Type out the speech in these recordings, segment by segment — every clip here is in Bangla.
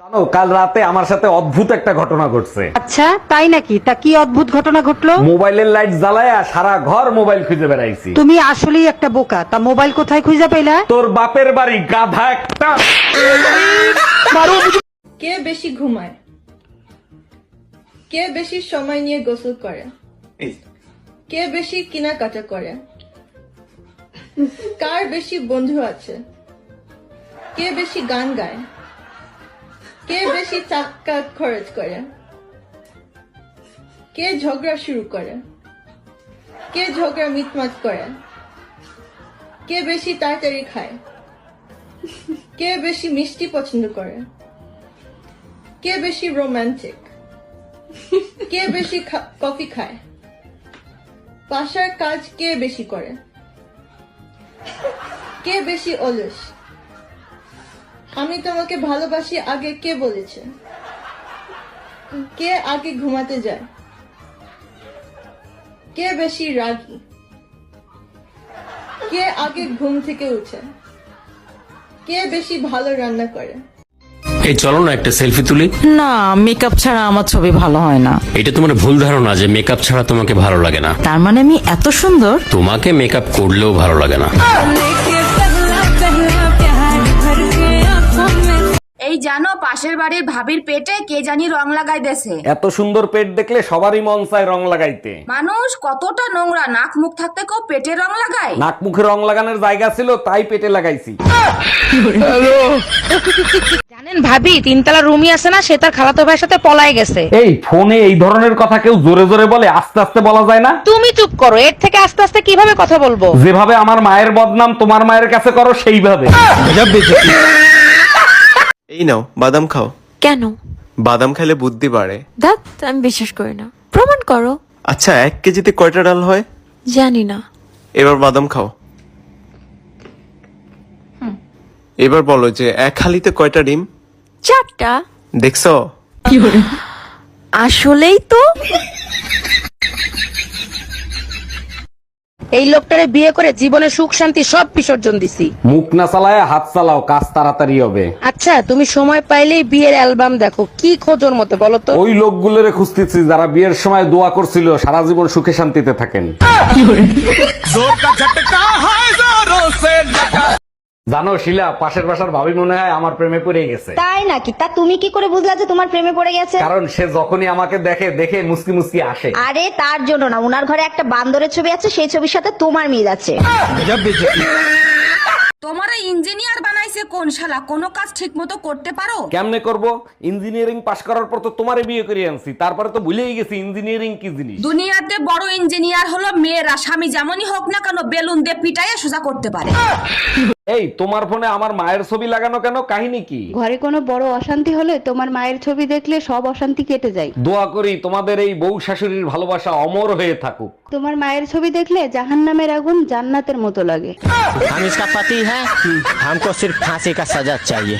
জানো কাল রাতে আমার সাথে অদ্ভুত একটা ঘটনা ঘটছে। আচ্ছা তাই নাকি? তা কি অদ্ভুত ঘটনা ঘটলো? মোবাইলের লাইট জ্বালায়া সারা ঘর মোবাইল খুঁজে বেড়াইছি। তুমি আসলেই একটা বোকা। তা মোবাইল কোথায় খুঁজে পেলা? তোর বাপের বাড়ি গাধা একটা। কে বেশি ঘুমায়? কে বেশি সময় নিয়ে গোসল করে? কে বেশি কেনাকাটা করে? কার বেশি বন্ধু আছে? কে বেশি গান গায়? কে বেশি টাকা খরচ করে? কে ঝগড়া শুরু করে? কে ঝগড়া মিটমাট করে? কে বেশি তাড়াতাড়ি খায়? কে বেশি মিষ্টি পছন্দ করে? কে বেশি রোমান্টিক কে বেশি কফি খায়? বাসার কাজ কে বেশি করে? কে বেশি অলস? আমি তোমাকে ভালোবাসি আগে কে বলেছে? কে আগে ঘুমাতে যায়? কে বেশি রাগী? কে আগে ঘুম থেকে উঠে? কে বেশি ভালো রান্না করে? এই চলো না একটা সেলফি তুলি। না মেকআপ ছাড়া আমার ছবি ভালো হয় না। এটা তোমার ভুল ধারণা যে মেকআপ ছাড়া তোমাকে ভালো লাগে না। তার মানে আমি এত সুন্দর? তোমাকে মেকআপ করলেও ভালো লাগে না। এই জানো পাশের বাড়ির ভাবির পেটে কে জানি রং লাগাই দেছে এত সুন্দর পেট দেখলে সবারই মন চায় রং লাগাইতে। মানুষ কতটা নোংরা নাক মুখ থাকতে কেউ পেটে রং লাগায়? নাক মুখে রং লাগানোর জায়গা ছিল তাই পেটে লাগাইছি। জানেন ভাবি তিনতলা রুমি আছে না সে তার খালাতো ভাইয়ের সাথে পলায় গেছে। এই ফোনে এই ধরনের কথা কেউ জোরে জোরে বলে আস্তে আস্তে বলা যায় না? তুমি চুপ করো এর থেকে আস্তে আস্তে কীভাবে কথা বলব? যেভাবে আমার মায়ের বদনাম তোমার মায়ের কাছে করো সেইভাবে। এই নাও বাদাম খাও। কেন? বাদাম খেলে বুদ্ধি বাড়ে। দাঁত আমি বিশ্বাস করি না। প্রমাণ করো। আচ্ছা এক কেজিতে কয়টা ডাল হয়? জানি না। এবার বাদাম খাও। এবার বলো যে এক হালিতে কয়টা ডিম? চারটা। দেখছ? আসলেই তো। এই লোকটারে বিয়ে করে জীবনে সুখ শান্তি সব বিসর্জন দিছি। মুখ না চালায় হাত চালাও কাজ তাড়াতাড়ি হবে। আচ্ছা তুমি সময় পাইলেই বিয়ের অ্যালবাম দেখো। কি খোঁজোর মতো বলো তো? ওই লোকগুলোরে খুঁজতেছি যারা বিয়ের সময় দোয়া করছিল সারা জীবন সুখে শান্তিতে থাকেন। জানো শিলা পাশের বাসার ভাবি মনে হয় আমার প্রেমে পড়ে গেছে। তাই নাকি? তা তুমি কি করে বুঝলা যে তোমার প্রেমে পড়ে গেছে? কারণ সে যখনই আমাকে দেখে দেখে মুসকি মুসকি আসে। আরে তার জন্য না উনার ঘরে একটা বান্দরের ছবি আছে সেই ছবির সাথে তোমার মিল আছে। তোমার ইঞ্জিনিয়ার বানাইছে কোন শালা? কোনো কাজ ঠিক মতো করতে পারো? কেমনে করব? ইঞ্জিনিয়ারিং পাশ করার পর তো তোমারে বিয়ে করে আনছি। তারপরে তো ভুলেই গেছি ইঞ্জিনিয়ারিং কি জিনিস? দুনিয়াতে বড় ইঞ্জিনিয়ার হলো মেয়েরা স্বামী যেমনই হোক না কেন বেলুন দিয়ে পিটাইয়ে সোজা করতে পারে। এই তোমার ফোনে আমার মায়ের ছবি লাগানো কেন কাহিনী কি ঘরে কোনো বড় অশান্তি হলে তোমার মায়ের ছবি দেখলে সব অশান্তি কেটে যায় দোয়া করি তোমাদের এই বউ শাশুড়ির ভালোবাসা অমর হয়ে থাকুক তোমার মায়ের ছবি দেখলে জাহান্নামের আগুন জান্নাতের মতো লাগে हम इसका पति है हमको सिर्फ फांसी का सजा चाहिए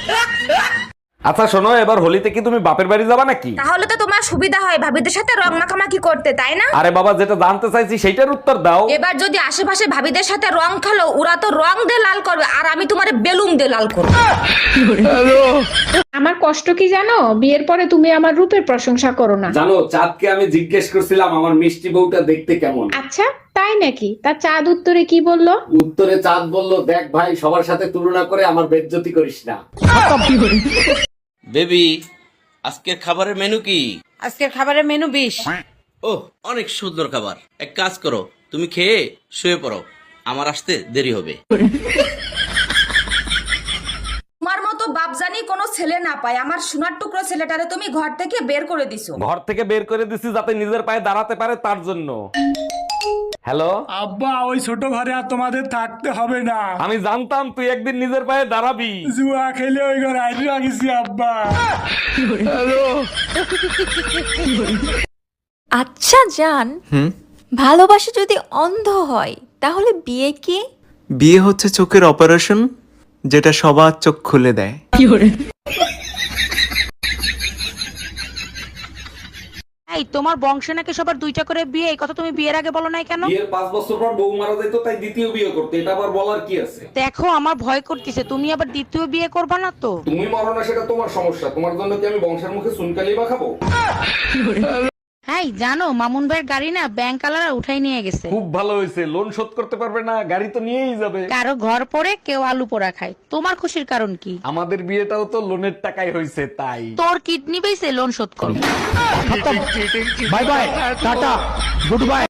আচ্ছা শোনো এবার হোলিতে কি তুমি বাপের বাড়ি যাবা নাকি? তাহলে তো তোমার সুবিধা হয় ভাবিদের সাথে রং মাখামাখি করতে তাই না? আরে বাবা যেটা জানতে চাইছি সেইটার উত্তর দাও। এবার যদি আশেপাশে ভাবিদের সাথে রং খেলো ওরা তো রং দিয়ে লাল করবে আর আমি তোমার বেলুন দিয়ে লাল করব। আমার কষ্ট কি জানো? বিয়ের পরে তুমি আমার রূপের প্রশংসা করো না। জানো চাঁদকে আমি জিজ্ঞেস করছিলাম আমার মিষ্টি বউটা দেখতে কেমন। আচ্ছা তাই নাকি? তা চাঁদ উত্তরে কি বলল? উত্তরে চাঁদ বলল দেখ ভাই সবার সাথে তুলনা করে আমার বেজ্জতি করিস না। বেবি আজকের খাবারের মেনু কি? আজকের খাবারের মেনু বিশ ও অনেক সুন্দর খাবার। এক কাজ করো তুমি খেয়ে শুয়ে পড়ো। আমার আসতে দেরি হবে। তোমার মতো বাপজানি কোনো ছেলে না পায়। আমার সোনার টুকরো ছেলেটারে তুমি ঘর থেকে বের করে দিছো। ঘর থেকে বের করে দিছি যাতে নিজের পায়ে দাঁড়াতে পারে তার জন্য। হ্যালো? আব্বা ওই ছোট ঘরে আর তোমাদের থাকতে হবে না। আমি জানতাম তুই একদিন নিজের পায়ে দাঁড়াবি। জুয়া খেলে ওই ঘরে আইডি রাখিছি আব্বা। হ্যালো। আচ্ছা জান। হুম? ভালোবাসা যদি অন্ধ হয় তাহলে বিয়ে কি? বিয়ে হচ্ছে চোখের অপারেশন যেটা সবার চোখ খুলে দেয়। এই তোমার বংশে নাকি সবার দুইটা করে বিয়ে? এই কথা তুমি বিয়ের আগে বলো নাই কেন? বিয়ের পাঁচ বছর পর বউ মারা যেত তাই দ্বিতীয় বিয়ে করতে। এটা আবার বলার কি আছে? দেখো আমার ভয় করতেছে। তুমি আবার দ্বিতীয় বিয়ে করবে না তো? তুমি মরো না সেটা তোমার সমস্যা। তোমার জন্য কি আমি বংশের মুখে সুনকালি বা খাব হ্যাঁ জানো মামুন ভাইয়ের গাড়ি না ব্যাংক আলারা উঠাই নিয়ে গেছে। খুব ভালো হয়েছে লোন শোধ করতে পারবে না গাড়ি তো নিয়েই যাবে। কারও ঘর পড়ে কেউ আলু পোড়া খায়। তোমার খুশির কারণ কি? আমাদের বিয়েটাও তো লোনের টাকায় হয়েছে তাই। তোর কিডনি বেসে লোন শোধ কর। Bye bye tata goodbye.